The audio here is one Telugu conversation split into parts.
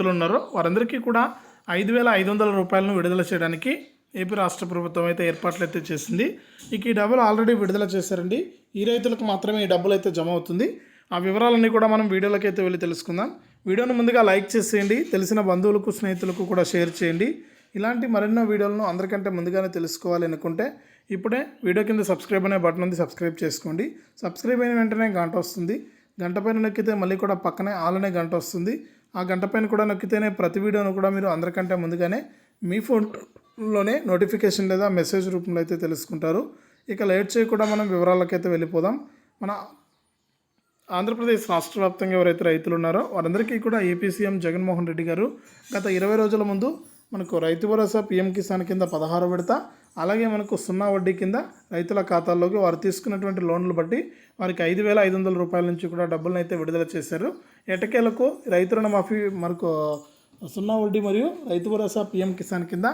వ్యక్తులు ఉన్నారో వారందరికీ కూడా ఐదు వేల ఐదు వందల రూపాయలను విడుదల చేయడానికి ఏపీ రాష్ట్ర ప్రభుత్వం అయితే ఏర్పాట్లు అయితే చేసింది. ఇక ఈ డబ్బులు ఆల్రెడీ విడుదల చేశారండి. ఈ రైతులకు మాత్రమే ఈ డబ్బులు అయితే జమ అవుతుంది. ఆ వివరాలన్నీ కూడా మనం వీడియోలోకి అయితే వెళ్ళి తెలుసుకుందాం. వీడియోను ముందుగా లైక్ చేసేయండి. తెలిసిన బంధువులకు స్నేహితులకు కూడా షేర్ చేయండి. ఇలాంటి మరెన్నో వీడియోలను అందరికంటే ముందుగానే తెలుసుకోవాలి అనుకుంటే ఇప్పుడే వీడియో కింద సబ్స్క్రైబ్ అనే బటన్ ఉంది సబ్స్క్రైబ్ చేసుకోండి. సబ్స్క్రైబ్ అయిన వెంటనే గంట వస్తుంది. గంట పైన నొక్కితే మళ్ళీ కూడా పక్కనే ఆలనే గంట వస్తుంది. ఆ గంట పైన కూడా నొక్కితేనే ప్రతి వీడియోను కూడా మీరు అందరికంటే ముందుగానే మీ ఫోన్లోనే నోటిఫికేషన్ లేదా మెసేజ్ రూపంలో అయితే తెలుసుకుంటారు. ఇక లేట్ చేయకుండా మనం వివరాలకైతే వెళ్ళిపోదాం. మన ఆంధ్రప్రదేశ్ రాష్ట్ర వ్యాప్తంగా ఎవరైతే రైతులు ఉన్నారో వారందరికీ కూడా ఏపీ సీఎం జగన్మోహన్ రెడ్డి గారు గత ఇరవై రోజుల ముందు మనకు రైతు భరోసా పీఎం కిసాన్ కింద పదహారు విడత అలాగే మనకు సున్నా వడ్డీ కింద రైతుల ఖాతాల్లోకి వారు తీసుకున్నటువంటి లోన్లు బట్టి వారికి ఐదు వేల ఐదు వందల రూపాయల నుంచి కూడా డబ్బులను అయితే విడుదల చేశారు. ఎటకేలకు రైతు రుణమాఫీ మనకు సున్నా వడ్డీ మరియు రైతు భరోసా పీఎం కిసాన్ కింద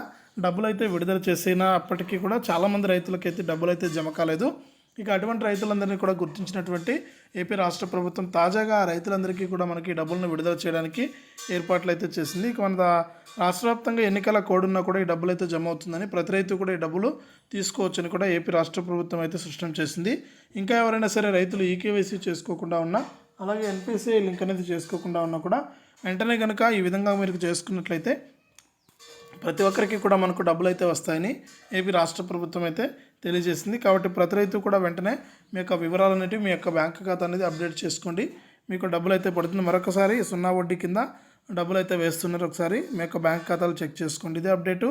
డబ్బులు అయితే విడుదల చేసినప్పటికీ కూడా చాలామంది రైతులకైతే డబ్బులు అయితే జమ కాలేదు. ఇక అటువంటి రైతులందరినీ కూడా గుర్తించినటువంటి ఏపీ రాష్ట్ర ప్రభుత్వం తాజాగా ఆ రైతులందరికీ కూడా మనకి డబ్బులను విడుదల చేయడానికి ఏర్పాట్లు అయితే చేసింది. ఇక మన దా- రాష్ట్ర వ్యాప్తంగా ఎన్నికల కోడ్ ఉన్నా కూడా ఈ డబ్బులు అయితే జమ అవుతుందని ప్రతి రైతు కూడా ఈ డబ్బులు తీసుకోవచ్చని కూడా ఏపీ రాష్ట్ర ప్రభుత్వం అయితే స్పష్టం చేసింది. ఇంకా ఎవరైనా సరే రైతులు ఈకేవైసీ చేసుకోకుండా ఉన్నా అలాగే ఎన్పిసిఐ లింక్ అనేది చేసుకోకుండా ఉన్నా కూడా వెంటనే కనుక ఈ విధంగా మీరు చేసుకున్నట్లయితే ప్రతి ఒక్కరికి కూడా మనకు డబ్బులు అయితే వస్తాయని ఏపీ రాష్ట్ర ప్రభుత్వం అయితే తెలియజేసింది. కాబట్టి ప్రతి రైతు కూడా వెంటనే మీ యొక్క వివరాలు అనేవి మీ యొక్క బ్యాంక్ ఖాతా అనేది అప్డేట్ చేసుకోండి. మీకు డబ్బులు అయితే పడుతుంది. మరొకసారి సున్నా వడ్డీ కింద డబ్బులు అయితే వేస్తున్నారు. ఒకసారి మీ యొక్క బ్యాంక్ ఖాతాలు చెక్ చేసుకోండి. ఇదే అప్డేటు.